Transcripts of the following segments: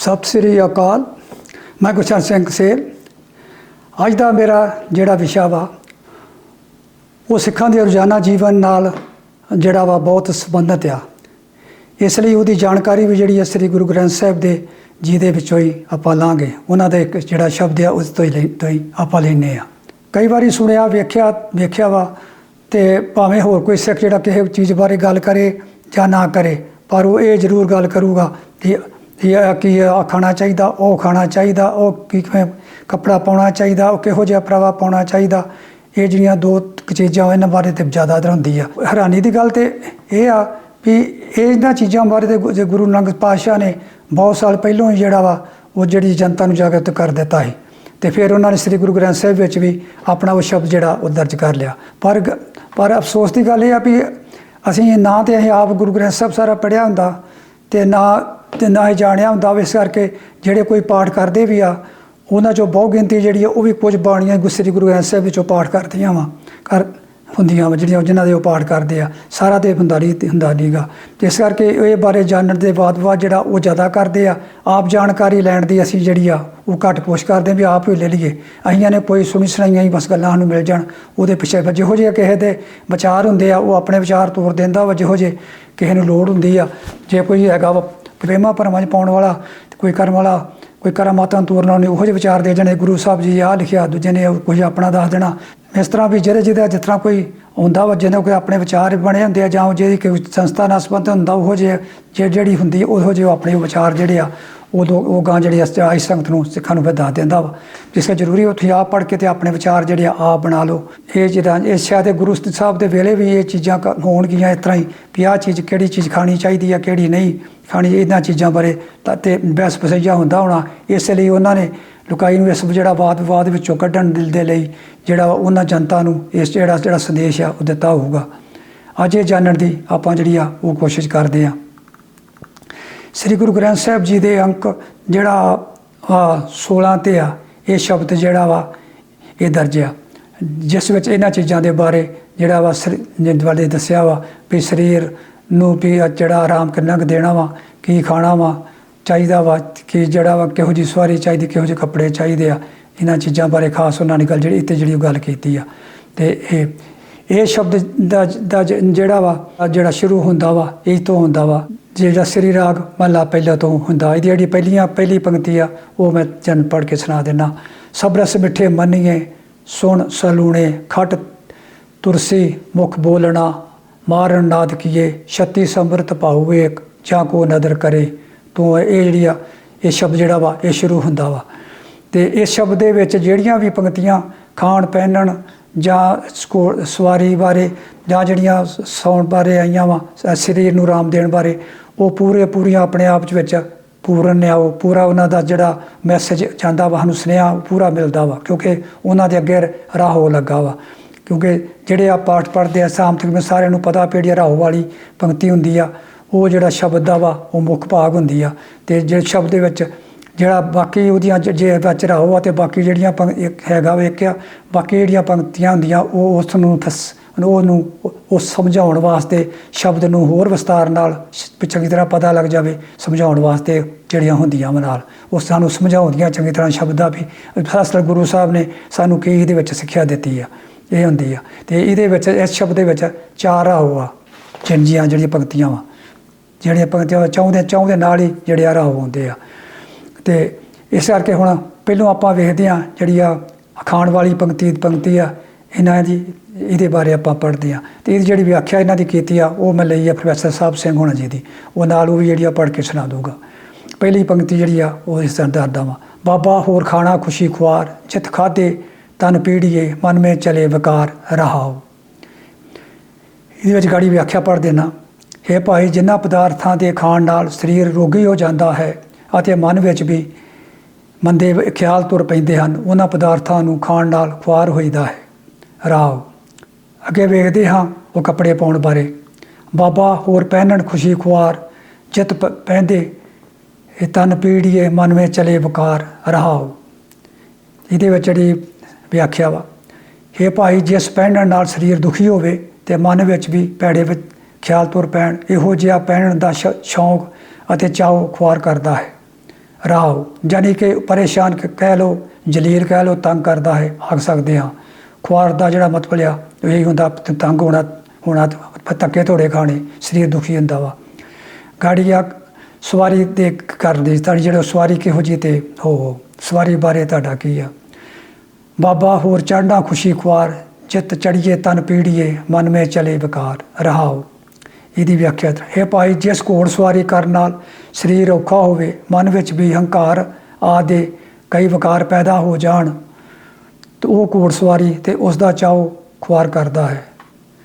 ਸਤਿ ਸ੍ਰੀ ਅਕਾਲ। ਮੈਂ ਗੁਰਚਰਨ ਸਿੰਘ ਸੇਲ। ਅੱਜ ਦਾ ਮੇਰਾ ਜਿਹੜਾ ਵਿਸ਼ਾ ਵਾ, ਉਹ ਸਿੱਖਾਂ ਦੇ ਰੋਜ਼ਾਨਾ ਜੀਵਨ ਨਾਲ ਜਿਹੜਾ ਵਾ ਬਹੁਤ ਸੰਬੰਧਿਤ ਆ। ਇਸ ਲਈ ਉਹਦੀ ਜਾਣਕਾਰੀ ਵੀ ਜਿਹੜੀ ਹੈ ਸ੍ਰੀ ਗੁਰੂ ਗ੍ਰੰਥ ਸਾਹਿਬ ਦੇ ਜੀ ਦੇ ਵਿੱਚੋਂ ਹੀ ਆਪਾਂ ਲਾਂਗੇ। ਉਹਨਾਂ ਦਾ ਇੱਕ ਜਿਹੜਾ ਸ਼ਬਦ ਆ, ਉਸ ਤੋਂ ਹੀ ਲੈ- ਤੋਂ ਹੀ ਆਪਾਂ ਲੈਨੇ ਆ। ਕਈ ਵਾਰੀ ਸੁਣਿਆ, ਵੇਖਿਆ ਵੇਖਿਆ ਵਾ ਤੇ ਭਾਵੇਂ ਹੋਰ ਕੋਈ ਸਿੱਖ ਜਿਹੜਾ ਕਿਸੇ ਚੀਜ਼ ਬਾਰੇ ਗੱਲ ਕਰੇ ਜਾਂ ਨਾ ਕਰੇ, ਪਰ ਉਹ ਇਹ ਜ਼ਰੂਰ ਗੱਲ ਕਰੂਗਾ ਕਿ ਇਹ ਕੀ ਆ ਖਾਣਾ ਚਾਹੀਦਾ, ਉਹ ਖਾਣਾ ਚਾਹੀਦਾ, ਉਹ ਕੀ ਕਿਵੇਂ ਕੱਪੜਾ ਪਾਉਣਾ ਚਾਹੀਦਾ, ਉਹ ਕਿਹੋ ਜਿਹਾ ਪ੍ਰਵਾ ਪਾਉਣਾ ਚਾਹੀਦਾ। ਇਹ ਜਿਹੜੀਆਂ ਦੋ ਕੁ ਚੀਜ਼ਾਂ ਇਹਨਾਂ ਬਾਰੇ ਤੇ ਜ਼ਿਆਦਾ ਦਰ ਹੁੰਦੀ ਆ। ਹੈਰਾਨੀ ਦੀ ਗੱਲ ਤੇ ਇਹ ਆ ਵੀ ਇਹਨਾਂ ਚੀਜ਼ਾਂ ਬਾਰੇ ਤੇ ਗੁ- ਜੇ ਗੁਰੂ ਨਾਨਕ ਪਾਤਸ਼ਾਹ ਨੇ ਬਹੁਤ ਸਾਲ ਪਹਿਲਾਂ ਹੀ ਜਿਹੜਾ ਵਾ, ਉਹ ਜਿਹੜੀ ਜਨਤਾ ਨੂੰ ਜਾਗਰਤ ਕਰ ਦਿੱਤਾ ਸੀ। ਤੇ ਫਿਰ ਉਹਨਾਂ ਨੇ ਸ੍ਰੀ ਗੁਰੂ ਗ੍ਰੰਥ ਸਾਹਿਬ ਵਿੱਚ ਵੀ ਆਪਣਾ ਉਹ ਸ਼ਬਦ ਜਿਹੜਾ ਉਹ ਦਰਜ ਕਰ ਲਿਆ। ਪਰ ਗ- ਪਰ ਅਫਸੋਸ ਦੀ ਗੱਲ ਇਹ ਆ ਵੀ ਅਸੀਂ ਨਾ ਤੇ ਅਸੀਂ ਆਪ ਗੁਰੂ ਗ੍ਰੰਥ ਸਾਹਿਬ ਸਾਰਾ ਪੜਿਆ ਹੁੰਦਾ ਤੇ ਨਾ ਤੇ ਨਾ ਹੀ ਜਾਣਿਆ ਹੁੰਦਾ ਵਾ ਇਸ ਕਰਕੇ ਜਿਹੜੇ ਕੋਈ ਪਾਠ ਕਰਦੇ ਵੀ ਆ, ਉਹਨਾਂ ਚੋਂ ਬਹੁ ਗਿਣਤੀ ਜਿਹੜੀ ਆ, ਉਹ ਵੀ ਕੁਝ ਬਾਣੀਆਂ ਸ਼੍ਰੀ ਗੁਰੂ ਗ੍ਰੰਥ ਸਾਹਿਬ ਵਿੱਚੋਂ ਪਾਠ ਕਰਦੀਆਂ ਵਾ, ਕਰ ਹੁੰਦੀਆਂ ਵਾ, ਜਿਹੜੀਆਂ ਜਿਨ੍ਹਾਂ ਦੇ ਉਹ ਪਾਠ ਕਰਦੇ ਆ। ਸਾਰਾ ਤੇ ਹੁੰਦਾ ਨਹੀਂ ਤੇ ਹੁੰਦਾ ਨਹੀਂਗਾ ਤੇ ਇਸ ਕਰਕੇ ਇਹ ਬਾਰੇ ਜਾਣਨ ਦੇ ਬਾਅਦ ਬਾਅਦ ਜਿਹੜਾ ਉਹ ਜ਼ਿਆਦਾ ਕਰਦੇ ਆ, ਆਪ ਜਾਣਕਾਰੀ ਲੈਣ ਦੀ ਅਸੀਂ ਜਿਹੜੀ ਆ, ਉਹ ਘੱਟ ਕੋਸ਼ਿਸ਼ ਕਰਦੇ ਹਾਂ ਵੀ ਆਪ ਹੀ ਲੈ ਲਈਏ। ਅਹੀਆਂ ਨੇ ਕੋਈ ਸੁਣੀ ਸੁਣਾਈਆਂ ਹੀ ਬਸ ਗੱਲਾਂ ਸਾਨੂੰ ਮਿਲ ਜਾਣ, ਉਹਦੇ ਪਿੱਛੇ ਫਿਰ ਜਿਹੋ ਜਿਹੇ ਕਿਸੇ ਦੇ ਵਿਚਾਰ ਹੁੰਦੇ ਆ, ਉਹ ਆਪਣੇ ਵਿਚਾਰ ਤੋਰ ਦਿੰਦਾ ਵਾ ਜਿਹੋ ਜਿਹੇ ਕਿਸੇ ਨੂੰ ਲੋੜ ਹੁੰਦੀ ਆ। ਜੇ ਕੋਈ ਹੈਗਾ ਵਾ ਪ੍ਰੇਮਾ ਭਰਮਾਂ 'ਚ ਪਾਉਣ ਵਾਲਾ ਤੇ ਕੋਈ ਕਰਮ ਵਾਲਾ, ਕੋਈ ਕਰਾਮਾਤਾਂ ਤੋਰਨ ਵਾਲੇ ਉਹੋ ਜਿਹੇ ਵਿਚਾਰ ਦੇ ਜਣੇ ਗੁਰੂ ਸਾਹਿਬ ਜੀ ਆਹ ਲਿਖਿਆ, ਦੂਜੇ ਨੇ ਉਹ ਕੁਝ ਆਪਣਾ ਦੱਸ ਦੇਣਾ। ਇਸ ਤਰ੍ਹਾਂ ਵੀ ਜਿਹੜੇ ਜਿਹਦਾ ਜਿਸ ਤਰ੍ਹਾਂ ਕੋਈ ਹੁੰਦਾ ਵਾ ਜਿਹਨੇ ਕੋਈ ਆਪਣੇ ਵਿਚਾਰ ਬਣੇ ਹੁੰਦੇ ਆ ਜਾਂ ਉਹ ਜਿਹੜੀ ਕੋਈ ਸੰਸਥਾ ਨਾਲ ਸੰਬੰਧ ਹੁੰਦਾ, ਉਹੋ ਜਿਹੇ ਜੇ ਜਿਹੜੀ ਹੁੰਦੀ ਉਹੋ ਜਿਹੇ ਉਹ ਆਪਣੇ ਵਿਚਾਰ ਜਿਹੜੇ ਆ ਉਦੋਂ ਉਹ ਗਾਂ ਜਿਹੜੀ ਇਸ ਆਈ ਸੰਗਤ ਨੂੰ ਸਿੱਖਾਂ ਨੂੰ ਫਿਰ ਦੱਸ ਦਿੰਦਾ ਵਾ। ਜਿਸ ਕਰਕੇ ਜ਼ਰੂਰੀ ਉੱਥੇ ਆਪ ਪੜ੍ਹ ਕੇ ਤੇ ਆਪਣੇ ਵਿਚਾਰ ਜਿਹੜੇ ਆ, ਆਪ ਬਣਾ ਲਓ। ਇਹ ਜਿਹੜਾ ਇਹ ਸ਼ਾਇਦ ਗੁਰੂ ਸਾਹਿਬ ਦੇ ਵੇਲੇ ਵੀ ਇਹ ਚੀਜ਼ਾਂ ਕ- ਹੋਣਗੀਆਂ ਇਸ ਤਰ੍ਹਾਂ ਹੀ ਵੀ ਆਹ ਚੀਜ਼ ਕਿਹੜੀ ਚੀਜ਼ ਖਾਣੀ ਚਾਹੀਦੀ ਆ, ਕਿਹੜੀ ਨਹੀਂ ਖਾਣੀ। ਇਹਨਾਂ ਚੀਜ਼ਾਂ ਬਾਰੇ ਤਾਂ ਤੇ ਬਹਿਸ ਬਸਈਆ ਹੁੰਦਾ ਹੋਣਾ। ਇਸ ਲਈ ਉਹਨਾਂ ਨੇ ਲੁਕਾਈ ਨੂੰ ਇਸ ਜਿਹੜਾ ਵਾਦ ਵਿਵਾਦ ਵਿੱਚੋਂ ਕੱਢਣ ਦਿਲ ਦੇ ਲਈ ਜਿਹੜਾ ਵਾ ਉਹਨਾਂ ਜਨਤਾ ਨੂੰ ਇਸ ਜਿਹੜਾ ਜਿਹੜਾ ਸੰਦੇਸ਼ ਆ, ਉਹ ਦਿੱਤਾ ਹੋਊਗਾ। ਅੱਜ ਇਹ ਜਾਣਨ ਦੀ ਆਪਾਂ ਜਿਹੜੀ ਆ, ਉਹ ਕੋਸ਼ਿਸ਼ ਕਰਦੇ ਆ। ਸ੍ਰੀ ਗੁਰੂ ਗ੍ਰੰਥ ਸਾਹਿਬ ਜੀ ਦੇ ਅੰਕ ਜਿਹੜਾ ਆ 16 ਤੇ ਆ, ਇਹ ਸ਼ਬਦ ਜਿਹੜਾ ਵਾ, ਇਹ ਦਰਜ ਆ। ਜਿਸ ਵਿੱਚ ਇਹਨਾਂ ਚੀਜ਼ਾਂ ਦੇ ਬਾਰੇ ਜਿਹੜਾ ਵਾ ਸਰੀ- ਜਿਹ ਦੱਸਿਆ ਵਾ ਵੀ ਸਰੀਰ ਨੂੰ ਵੀ ਜਿਹੜਾ ਆਰਾਮ ਕਿੰਨਾ ਕੁ ਦੇਣਾ ਵਾ, ਕੀ ਖਾਣਾ ਵਾ, ਚਾਹੀਦਾ ਵਾ, ਕਿ ਜਿਹੜਾ ਵਾ ਕਿਹੋ ਜਿਹੀ ਸਵਾਰੀ ਚਾਹੀਦੀ, ਕਿਹੋ ਜਿਹੇ ਕੱਪੜੇ ਚਾਹੀਦੇ ਆ। ਇਹਨਾਂ ਚੀਜ਼ਾਂ ਬਾਰੇ ਖਾਸ ਉਹਨਾਂ ਨੇ ਗੱਲ ਜਿਹੜੀ, ਇੱਥੇ ਜਿਹੜੀ ਉਹ ਗੱਲ ਕੀਤੀ ਆ। ਤੇ ਇਹ ਇਹ ਸ਼ਬਦ ਦਾ ਦਾ ਜਿਹੜਾ ਵਾ ਜਿਹੜਾ ਸ਼ੁਰੂ ਹੁੰਦਾ ਵਾ, ਇਹ ਤੋਂ ਹੁੰਦਾ ਵਾ। ਜਿਹੜਾ ਸ੍ਰੀ ਰਾਗ ਮਹਲਾ ਪਹਿਲਾ ਤੋਂ ਹੁੰਦਾ, ਇਹਦੀ ਜਿਹੜੀ ਪਹਿਲੀਆਂ, ਪਹਿਲੀ ਪੰਕਤੀ ਆ, ਉਹ ਮੈਂ ਜਨ ਪੜ੍ਹ ਕੇ ਸੁਣਾ ਦੇਣਾ ਸਭ ਰਸ ਮਿੱਠੇ ਮੰਨੀਏ, ਸੁਣ ਸਲੂਣੇ, ਖਟ ਤੁਰਸੀ, ਮੁਖ ਬੋਲਣਾ, ਮਾਰਨ ਨਾਦ ਕੀਏ, ਛੱਤੀ ਸੰਬਰਤ ਪਾਉ ਏਕ ਜਾਂ ਕੋ ਨਦਰ ਕਰੇ। ਤੋਂ ਇਹ ਜਿਹੜੀ ਆ, ਇਹ ਸ਼ਬਦ ਜਿਹੜਾ ਵਾ, ਇਹ ਸ਼ੁਰੂ ਹੁੰਦਾ ਵਾ। ਤੇ ਇਸ ਸ਼ਬਦ ਦੇ ਵਿੱਚ ਜਿਹੜੀਆਂ ਵੀ ਪੰਕਤੀਆਂ, ਖਾਣ, ਪਹਿਨਣ ਜਾਂ ਸਕੋ- ਸਵਾਰੀ ਬਾਰੇ ਜਾਂ ਜਿਹੜੀਆਂ ਸ- ਸੌਣ ਬਾਰੇ ਆਈਆਂ ਵਾ ਸਰੀਰ ਨੂੰ ਆਰਾਮ ਦੇਣ ਬਾਰੇ, ਉਹ ਪੂਰੇ ਪੂਰੀਆਂ ਆਪਣੇ ਆਪ ਚ ਵਿੱਚ ਪੂਰਨ ਨੇ ਉਹ ਪੂਰਾ ਉਹਨਾਂ ਦਾ ਜਿਹੜਾ ਮੈਸੇਜ ਜਾਂਦਾ ਵਾ, ਸਾਨੂੰ ਸੁਨੇਹਾ ਪੂਰਾ ਮਿਲਦਾ ਵਾ, ਕਿਉਂਕਿ ਉਹਨਾਂ ਦੇ ਅੱਗੇ ਰਾਹ ਹੋ ਲੱਗਾ ਵਾ। ਕਿਉਂਕਿ ਜਿਹੜੇ ਆ ਪਾਠ ਪੜ੍ਹਦੇ ਆ, ਸਾਮ ਤੱਕ ਸਾਰਿਆਂ ਨੂੰ ਪਤਾ ਪੀੜੀ ਰਾਹੋ ਵਾਲੀ ਪੰਕਤੀ ਹੁੰਦੀ ਆ, ਉਹ ਜਿਹੜਾ ਸ਼ਬਦ ਦਾ ਵਾ, ਉਹ ਮੁੱਖ ਭਾਗ ਹੁੰਦੀ ਆ। ਤੇ ਜੇ ਸ਼ਬਦ ਦੇ ਵਿੱਚ ਜਿਹੜਾ ਬਾਕੀ ਉਹਦੀਆਂ ਜ- ਜੇ ਵਿੱਚ ਰਾਹੋ ਆ ਤੇ ਬਾਕੀ ਜਿਹੜੀਆਂ ਪੰਕ- ਇੱਕ ਹੈਗਾ ਵਾ ਇੱਕ ਆ, ਬਾਕੀ ਜਿਹੜੀਆਂ ਪੰਕਤੀਆਂ ਹੁੰਦੀਆਂ, ਉਹ ਉਸ ਨੂੰ ਫਸ ਉਹਨੂੰ ਉਹ ਸਮਝਾਉਣ ਵਾਸਤੇ ਸ਼ਬਦ ਨੂੰ ਹੋਰ ਵਿਸਤਾਰ ਨਾਲ ਸ਼- ਚੰਗੀ ਤਰ੍ਹਾਂ ਪਤਾ ਲੱਗ ਜਾਵੇ, ਸਮਝਾਉਣ ਵਾਸਤੇ ਜਿਹੜੀਆਂ ਹੁੰਦੀਆਂ ਵਾ ਨਾਲ। ਉਹ ਸਾਨੂੰ ਸਮਝਾਉਂਦੀਆਂ ਚੰਗੀ ਤਰ੍ਹਾਂ ਸ਼ਬਦਾਂ ਵੀ। ਫਸਲ ਗੁਰੂ ਸਾਹਿਬ ਨੇ ਸਾਨੂੰ ਕੀ ਇਹਦੇ ਵਿੱਚ ਸਿੱਖਿਆ ਦਿੱਤੀ ਆ? ਇਹ ਹੁੰਦੀ ਆ। ਤੇ ਇਹਦੇ ਵਿੱਚ, ਇਸ ਸ਼ਬਦ ਦੇ ਵਿੱਚ ਚਾਰ ਰਾਹੋ ਆ ਚੰਜੀਆਂ ਜਿਹੜੀਆਂ ਪੰਕਤੀਆਂ ਵਾ। ਜਿਹੜੀਆਂ ਪੰਕਤੀਆਂ ਚਾਹੁੰਦੇ ਚਾਹੁੰਦੇ ਨਾਲ ਹੀ ਜਿਹੜੇ ਆ ਰਾਹੋ ਹੁੰਦੇ ਆ। ਤੇ ਇਸ ਕਰਕੇ ਹੁਣ ਪਹਿਲੋਂ ਆਪਾਂ ਵੇਖਦੇ ਆ ਜਿਹੜੀ ਆ ਅਖਾਣ ਵਾਲੀ ਪੰਕਤੀ ਪੰਕਤੀ ਆ, ਇਹਨਾਂ ਦੀ, ਇਹਦੇ ਬਾਰੇ ਆਪਾਂ ਪੜ੍ਹਦੇ ਆ ਤੇ ਇਹਦੀ ਜਿਹੜੀ ਵਿਆਖਿਆ ਇਹਨਾਂ ਦੀ ਕੀਤੀ ਆ, ਉਹ ਮੈਂ ਲਈ ਆ ਪ੍ਰੋਫੈਸਰ ਸਾਹਿਬ ਸਿੰਘ ਹੋਣਾ ਜੀ ਦੀ। ਉਹ ਨਾਲ ਉਹ ਵੀ ਜਿਹੜੀ ਆ ਪੜ੍ਹ ਕੇ ਸੁਣਾ ਦੂੰਗਾ ਪਹਿਲੀ ਪੰਕਤੀ ਜਿਹੜੀ ਆ, ਉਹ ਇਸ ਤਰ੍ਹਾਂ ਦੱਸਦਾ ਵਾ। ਬਾਬਾ, ਹੋਰ ਖਾਣਾ, ਖੁਸ਼ੀ, ਖੁਆਰ ਚਿਤ ਖਾਦੇ ਤਨ ਪੀੜੀਏ, ਮਨ ਮੇ ਚਲੇ ਵਿਕਾਰ, ਰਹਾਓ। ਇਹਦੇ ਵਿੱਚ ਗਾੜੀ ਵਿਆਖਿਆ ਪੜ੍ਹ ਦੇਣਾ ਇਹ ਭਾਈ ਜਿਨ੍ਹਾਂ ਪਦਾਰਥਾਂ ਦੇ ਖਾਣ ਨਾਲ ਸਰੀਰ ਰੋਗੀ ਹੋ ਜਾਂਦਾ ਹੈ ਅਤੇ ਮਨ ਵਿੱਚ ਵੀ ਮੰਦੇ ਖਿਆਲ ਤੁਰ ਪੈਂਦੇ ਹਨ। ਉਹਨਾਂ ਪਦਾਰਥਾਂ ਨੂੰ ਖਾਣ ਨਾਲ ਖੁਆਰ ਹੋਈਦਾ ਹੈ। ਰਾਵ ਅੱਗੇ ਵੇਖਦੇ ਹਾਂ ਉਹ ਕੱਪੜੇ ਪਾਉਣ ਬਾਰੇ। ਬਾਬਾ ਹੋਰ ਪਹਿਨਣ ਖੁਸ਼ੀ ਖੁਆਰ, ਜਿਤ ਪ- ਪਹਿਨਦੇ ਇਹ ਤਨ ਪੀੜੀਏ ਮਨ ਵਿੱਚ ਚਲੇ ਵਿਕਾਰ ਰਹਾਓ, ਇਹਦੇ ਵਿੱਚ ਜਿਹੜੀ ਵਿਆਖਿਆ ਵਾ ਇਹ ਭਾਈ ਜਿਸ ਪਹਿਨਣ ਨਾਲ ਸਰੀਰ ਦੁਖੀ ਹੋਵੇ ਤੇ ਮਨ ਵਿੱਚ ਵੀ ਪੈੜੇ ਵਿੱਚ ਖਿਆਲ ਤੁਰ ਪੈਣ, ਇਹੋ ਜਿਹਾ ਪਹਿਨਣ ਦਾ ਸ਼- ਸ਼ੌਂਕ ਅਤੇ ਚਾਉ ਖੁਆਰ ਕਰਦਾ ਹੈ। ਰਾਹ। ਜਾਨੀ ਕਿ ਪਰੇਸ਼ਾਨ ਕਹਿ ਲੋ ਜਲੀਲ ਕਹਿ ਲੋ ਤੰਗ ਕਰਦਾ ਹੈ, ਆਖ ਸਕਦੇ ਹਾਂ। ਖੁਆਰ ਦਾ ਜਿਹੜਾ ਮਤਲਬ ਆ ਇਹ ਹੁੰਦਾ ਤੰਗ ਹੋਣਾ ਹੋਣਾ, ਧੱਕੇ ਧੋੜੇ ਖਾਣੇ, ਸਰੀਰ ਦੁਖੀ ਹੁੰਦਾ ਵਾ। ਗਾੜੀ ਆ, ਸਵਾਰੀ ਦੇ ਕਰਦੀ ਤੁਹਾਡੀ ਜਿਹੜਾ ਸਵਾਰੀ ਕਿਹੋ ਜਿਹੀ ਤੇ, ਹੋ ਸਵਾਰੀ ਬਾਰੇ ਤੁਹਾਡਾ ਕੀ ਆ? ਬਾਬਾ ਹੋਰ ਚੜ੍ਹਨਾ ਖੁਸ਼ੀ ਖੁਆਰ ਚਿੱਤ ਚੜੀਏ ਤਨ ਪੀੜੀਏ, ਮਨ ਮੇ ਚਲੇ ਵਿਕਾਰ, ਰਹਾਓ। ਇਹਦੀ ਵਿਆਖਿਆ ਹੈ ਭਾਈ, ਜਿਸ ਘੋੜ ਸਵਾਰੀ ਕਰਨ ਨਾਲ ਸਰੀਰ ਔਖਾ ਹੋਵੇ, ਮਨ ਵਿੱਚ ਵੀ ਹੰਕਾਰ ਆਦੇ ਕਈ ਵਿਕਾਰ ਪੈਦਾ ਹੋ ਜਾਣ, ਤੇ ਉਹ ਘੋੜ ਸਵਾਰੀ ਤੇ ਉਸ ਦਾ ਚਾਉ ਖੁਆਰ ਕਰਦਾ ਹੈ।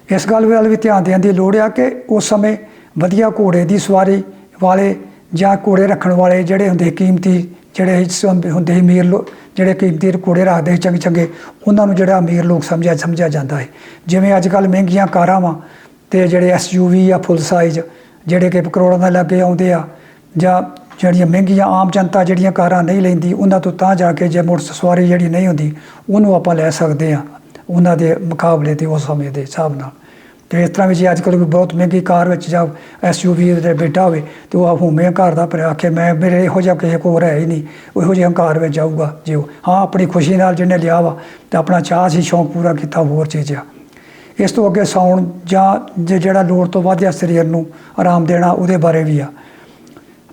ਇਸ ਗੱਲ ਵੱਲ ਵੀ ਧਿਆਨ ਦੇਣ ਦੀ ਲੋੜ ਆ ਕਿ ਉਸ ਸਮੇਂ ਵਧੀਆ ਘੋੜੇ ਦੀ ਸਵਾਰੀ ਵਾਲੇ ਜਾਂ ਘੋੜੇ ਰੱਖਣ ਵਾਲੇ ਜਿਹੜੇ ਹੁੰਦੇ ਕੀਮਤੀ, ਜਿਹੜੇ ਹੁੰਦੇ ਅਮੀਰ ਲੋਕ ਜਿਹੜੇ ਕੀਮਤੀ ਘੋੜੇ ਰੱਖਦੇ ਸੀ ਚੰਗੇ ਚੰਗੇ ਉਹਨਾਂ ਨੂੰ ਜਿਹੜਾ ਅਮੀਰ ਲੋਕ ਸਮਝਿਆ ਸਮਝਿਆ ਜਾਂਦਾ ਹੈ। ਜਿਵੇਂ ਅੱਜ ਕੱਲ ਮਹਿੰਗੀਆਂ ਕਾਰਾਂ ਵਾ ਤੇ ਜਿਹੜੇ ਐਸਯੂਵੀ ਆ ਫੁੱਲ ਸਾਈਜ਼ ਜਿਹੜੇ ਕਿ ਕਰੋੜਾਂ ਦੇ ਲੱਗੇ ਆਉਂਦੇ ਆ, ਜਾਂ ਜਿਹੜੀਆਂ ਮਹਿੰਗੀਆਂ ਆਮ ਜਨਤਾ ਜਿਹੜੀਆਂ ਕਾਰਾਂ ਨਹੀਂ ਲੈਂਦੀ, ਉਹਨਾਂ ਤੋਂ ਤਾਂ ਜਾ ਕੇ ਜੇ ਮੋਟਰ ਸਵਾਰੀ ਜਿਹੜੀ ਨਹੀਂ ਹੁੰਦੀ, ਉਹਨੂੰ ਆਪਾਂ ਲੈ ਸਕਦੇ ਆ, ਉਹਨਾਂ ਦੇ ਮੁਕਾਬਲੇ ਤੇ ਉਸ ਸਮੇਂ ਦੇ ਹਿਸਾਬ ਨਾਲ। ਤੇ ਇਸ ਤਰ੍ਹਾਂ ਵੀ ਜੇ ਅੱਜ ਕੱਲ੍ਹ ਕੋਈ ਬਹੁਤ ਮਹਿੰਗੀ ਕਾਰ ਵਿੱਚ ਜਾਂ ਐਸਯੂਵੀ ਦੇ ਬੈਠਾ ਹੋਵੇ, ਤੇ ਉਹ ਹਉਮੈ ਘਰ ਦਾ ਪਰ ਆਖੇ, ਮੈਂ, ਮੇਰੇ ਇਹੋ ਜਿਹਾ ਕਿਸੇ ਕੋਲ ਹੈ ਹੀ ਨਹੀਂ, ਉਹ ਇਹੋ ਜਿਹੇ ਹੰਕਾਰ ਵਿੱਚ ਜਾਊਗਾ ਜੇ ਉਹ। ਹਾਂ, ਆਪਣੀ ਖੁਸ਼ੀ ਨਾਲ ਜਿਹਨੇ ਲਿਆ ਵਾ, ਤੇ ਆਪਣਾ ਚਾਹ ਸੀ, ਸ਼ੌਂਕ ਪੂਰਾ ਕੀਤਾ, ਹੋਰ ਚੀਜ਼ ਆ। ਇਸ ਤੋਂ ਅੱਗੇ ਸੌਣ ਜਾਂ ਜੇ ਜਿਹੜਾ ਲੋੜ ਤੋਂ ਵੱਧ ਆ ਸਰੀਰ ਨੂੰ ਆਰਾਮ ਦੇਣਾ, ਉਹਦੇ ਬਾਰੇ ਵੀ ਆ।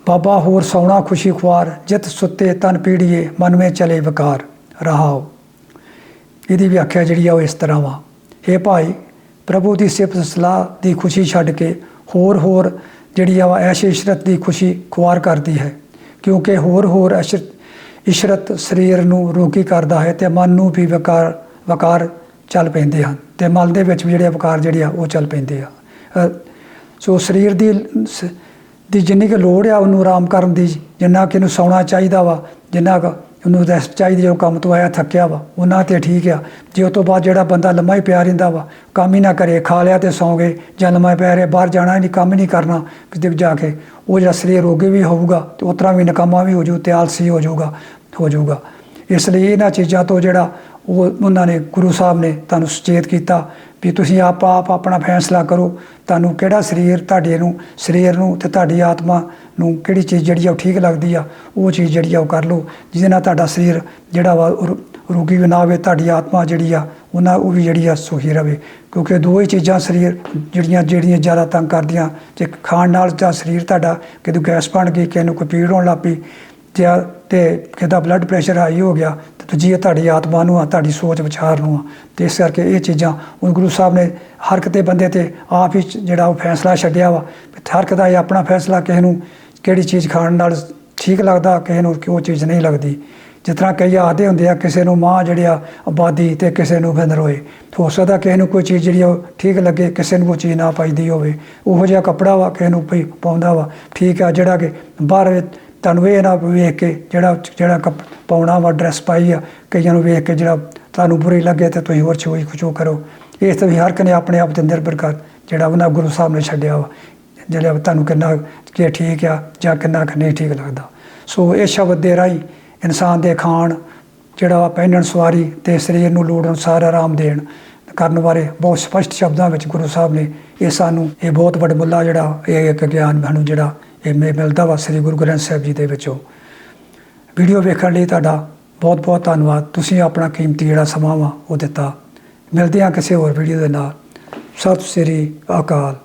ਬਾਬਾ ਹੋਰ ਸੌਣਾ, ਖੁਸ਼ੀ ਖੁਆਰ, ਜਿਤ ਸੁੱਤੇ ਤਨ ਪੀੜੀਏ ਮਨ ਵਿੱਚ ਚਲੇ ਵਿਕਾਰ, ਰਹਾਓ। ਇਹਦੀ ਵਿਆਖਿਆ ਜਿਹੜੀ ਆ ਉਹ ਇਸ ਤਰ੍ਹਾਂ ਵਾ। ਇਹ ਭਾਈ, ਪ੍ਰਭੂ ਦੀ ਸਿਫਤ ਸਲਾਹ ਦੀ ਖੁਸ਼ੀ ਛੱਡ ਕੇ ਹੋਰ ਹੋਰ ਜਿਹੜੀ ਆ ਵਾ ਐਸ਼ ਇਸ਼ਰਤ ਦੀ ਖੁਸ਼ੀ ਖੁਆਰ ਕਰਦੀ ਹੈ। ਕਿਉਂਕਿ ਹੋਰ ਹੋਰ ਅਸ਼ਰ ਇਸ਼ਰਤ ਸਰੀਰ ਨੂੰ ਰੋਗੀ ਕਰਦਾ ਹੈ ਤੇ ਮਨ ਨੂੰ ਵੀ ਵਕਾਰ ਵਕਾਰ ਚੱਲ ਪੈਂਦੇ ਹਨ। ਤੇ ਮਨ ਦੇ ਵਿੱਚ ਵੀ ਜਿਹੜੇ ਵਕਾਰ ਜਿਹੜੇ ਆ, ਉਹ ਚੱਲ ਪੈਂਦੇ ਆ। ਸੋ ਸਰੀਰ ਦੀ ਸ- ਦੀ ਜਿੰਨੀ ਕੁ ਲੋੜ ਆ, ਉਹਨੂੰ ਆਰਾਮ ਕਰਨ ਦੀ, ਜਿੰਨਾ ਕਿ ਇਹਨੂੰ ਸੌਣਾ ਚਾਹੀਦਾ ਵਾ, ਜਿੰਨਾ ਕੁ ਉਹਨੂੰ ਰੈਸਟ ਚਾਹੀਦੀ ਜੋ ਕੰਮ ਤੋਂ ਆਇਆ ਥੱਕਿਆ ਵਾ, ਉਹਨਾਂ ਤੇ ਠੀਕ ਆ। ਜੇ ਉਸ ਤੋਂ ਬਾਅਦ ਜਿਹੜਾ ਬੰਦਾ ਲੰਮਾ ਹੀ ਪਿਆ ਰਹਿੰਦਾ ਵਾ, ਕੰਮ ਹੀ ਨਾ ਕਰੇ, ਖਾ ਲਿਆ ਤੇ ਸੌਂ ਗਏ, ਜਾਂ ਲੰਮਾ ਪਿਆ ਰਿਹਾ, ਬਾਹਰ ਜਾਣਾ ਹੀ ਨਹੀਂ, ਕੰਮ ਹੀ ਨਹੀਂ ਕਰਨਾ, ਕਿਤੇ ਜਾ ਕੇ, ਉਹ ਜਿਹੜਾ ਸਰੀਰ ਰੋਗੀ ਵੀ ਹੋਊਗਾ, ਤੇ ਉਸ ਤਰ੍ਹਾਂ ਵੀ ਨਕਾਮਾ ਵੀ ਹੋ ਜੂ ਤੇ ਆਲਸੀ ਹੋ ਜਾਊਗਾ ਹੋ ਜਾਊਗਾ। ਇਸ ਲਈ ਇਹਨਾਂ ਚੀਜ਼ਾਂ ਤੋਂ ਜਿਹੜਾ ਉਹ ਉਹਨਾਂ ਨੇ ਗੁਰੂ ਸਾਹਿਬ ਨੇ ਤੁਹਾਨੂੰ ਸੁਚੇਤ ਕੀਤਾ ਵੀ ਤੁਸੀਂ ਆਪ ਆਪ ਆਪਣਾ ਫੈਸਲਾ ਕਰੋ, ਤੁਹਾਨੂੰ ਕਿਹੜਾ ਸਰੀਰ ਤੁਹਾਡੇ ਨੂੰ, ਸਰੀਰ ਨੂੰ ਤੇ ਤੁਹਾਡੀ ਆਤਮਾ ਨੂੰ ਕਿਹੜੀ ਚੀਜ਼ ਜਿਹੜੀ ਆ ਉਹ ਠੀਕ ਲੱਗਦੀ ਆ, ਉਹ ਚੀਜ਼ ਜਿਹੜੀ ਆ ਉਹ ਕਰ ਲਓ, ਜਿਹਦੇ ਨਾਲ ਤੁਹਾਡਾ ਸਰੀਰ ਜਿਹੜਾ ਵਾ ਰੋਗੀ ਵੀ ਨਾ ਹੋਵੇ, ਤੁਹਾਡੀ ਆਤਮਾ ਜਿਹੜੀ ਆ ਉਹਨਾਂ, ਉਹ ਵੀ ਜਿਹੜੀ ਆ ਸੁਖੀ ਰਵੇ। ਕਿਉਂਕਿ ਦੋ ਹੀ ਚੀਜ਼ਾਂ ਸਰੀਰ ਜਿਹੜੀਆਂ ਜਿਹੜੀਆਂ ਜ਼ਿਆਦਾ ਤੰਗ ਕਰਦੀਆਂ, ਜੇ ਖਾਣ ਨਾਲ ਜਾਂ ਸਰੀਰ ਤੁਹਾਡਾ ਕਿਤੇ ਗੈਸ ਬਣ ਗਈ, ਕਿਸੇ ਨੂੰ ਕੋਈ ਪੀੜ ਹੋਣ ਲੱਗ ਪਈ, ਜਾਂ ਤੇ ਕਿਦਾ ਬਲੱਡ ਪ੍ਰੈਸ਼ਰ ਹਾਈ ਹੋ ਗਿਆ, ਤੇ ਦੂਜੀ ਇਹ ਤੁਹਾਡੀ ਆਤਮਾ ਨੂੰ ਆ, ਤੁਹਾਡੀ ਸੋਚ ਵਿਚਾਰ ਨੂੰ ਆ। ਤੇ ਇਸ ਕਰਕੇ ਇਹ ਚੀਜ਼ਾਂ ਉਹ ਗੁਰੂ ਸਾਹਿਬ ਨੇ ਹਰ ਕਿਤੇ ਬੰਦੇ ਤੇ ਆਪ ਹੀ ਜਿਹੜਾ ਉਹ ਫੈਸਲਾ ਛੱਡਿਆ ਵਾ, ਵੀ ਹਰ ਇੱਕ ਦਾ ਇਹ ਆਪਣਾ ਫੈਸਲਾ ਕਿਸੇ ਨੂੰ ਕਿਹੜੀ ਚੀਜ਼ ਖਾਣ ਨਾਲ ਠੀਕ ਲੱਗਦਾ, ਕਿਸੇ ਨੂੰ ਕਿ ਉਹ ਚੀਜ਼ ਨਹੀਂ ਲੱਗਦੀ। ਜਿਸ ਤਰ੍ਹਾਂ ਕਈ ਆਖਦੇ ਹੁੰਦੇ ਆ, ਕਿਸੇ ਨੂੰ ਮਾਂ ਜਿਹੜੀ ਆਬਾਦੀ ਤੇ ਕਿਸੇ ਨੂੰ ਫਿੰਦਰ ਹੋਏ ਹੋ ਸਕਦਾ ਕਿਸੇ ਨੂੰ ਕੋਈ ਚੀਜ਼ ਜਿਹੜੀ ਆ ਉਹ ਠੀਕ ਲੱਗੇ, ਕਿਸੇ ਨੂੰ ਕੋਈ ਚੀਜ਼ ਨਾ ਪਾਈਦੀ ਹੋਵੇ। ਉਹੋ ਜਿਹਾ ਕੱਪੜਾ ਵਾ, ਕਿਸੇ ਨੂੰ ਪਈ ਪਾਉਂਦਾ ਵਾ। ਠੀਕ ਆ ਜਿਹੜਾ ਕਿ ਬਾਹਰ ਤੁਹਾਨੂੰ ਇਹ ਨਾ ਵੇਖ ਕੇ ਜਿਹੜਾ ਜਿਹੜਾ ਕੱਪ- ਪਾਉਣਾ ਵਾ ਡਰੈਸ ਪਾਈ ਆ, ਕਈਆਂ ਨੂੰ ਵੇਖ ਕੇ ਜਿਹੜਾ ਤੁਹਾਨੂੰ ਬੁਰੀ ਲੱਗੇ ਤੇ ਤੁਸੀਂ ਹੋਰ ਛੋਈ ਖੁਸ਼ੋ ਕਰੋ। ਇਸ ਤੋਂ ਵੀ ਹਰ ਕਨੇ ਆਪਣੇ ਆਪ ਦੇ ਅੰਦਰ ਕਰ ਜਿਹੜਾ ਉਹਨਾਂ ਗੁਰੂ ਸਾਹਿਬ ਨੇ ਛੱਡਿਆ ਵਾ। ਜਿਹੜਾ ਤੁਹਾਨੂੰ ਕਿੰਨਾ ਕਿ ਠੀਕ ਆ ਜਾਂ ਕਿੰਨਾ ਕੁ ਨਹੀਂ ਠੀਕ ਲੱਗਦਾ। ਸੋ ਇਹ ਸ਼ਬਦ ਦੇ ਰਾਹੀਂ ਇਨਸਾਨ ਦੇ ਖਾਣ, ਜਿਹੜਾ ਵਾ ਪਹਿਨਣ, ਸਵਾਰੀ ਤੇ ਸਰੀਰ ਨੂੰ ਲੋੜ ਅਨੁਸਾਰ ਆਰਾਮ ਦੇਣ ਕਰਨ ਬਾਰੇ ਬਹੁਤ ਸਪਸ਼ਟ ਸ਼ਬਦਾਂ ਵਿੱਚ ਗੁਰੂ ਸਾਹਿਬ ਨੇ ਇਹ ਸਾਨੂੰ ਇਹ ਬਹੁਤ ਵੱਡਮੁੱਲਾ ਜਿਹੜਾ ਇਹ ਇੱਕ ਗਿਆਨ ਸਾਨੂੰ ਜਿਹੜਾ ਇਹ ਮਿ- ਮਿਲਦਾ ਵਾ ਸ੍ਰੀ ਗੁਰੂ ਗ੍ਰੰਥ ਸਾਹਿਬ ਜੀ ਦੇ ਵਿੱਚੋਂ। ਵੀਡੀਓ ਵੇਖਣ ਲਈ ਤੁਹਾਡਾ ਬਹੁਤ ਬਹੁਤ ਧੰਨਵਾਦ। ਤੁਸੀਂ ਆਪਣਾ ਕੀਮਤੀ ਜਿਹੜਾ ਸਮਾਂ ਵਾ ਉਹ ਦਿੱਤਾ। ਮਿਲਦੇ ਹਾਂ ਕਿਸੇ ਹੋਰ ਵੀਡੀਓ ਦੇ ਨਾਲ। ਸਤਿ ਸ੍ਰੀ ਅਕਾਲ।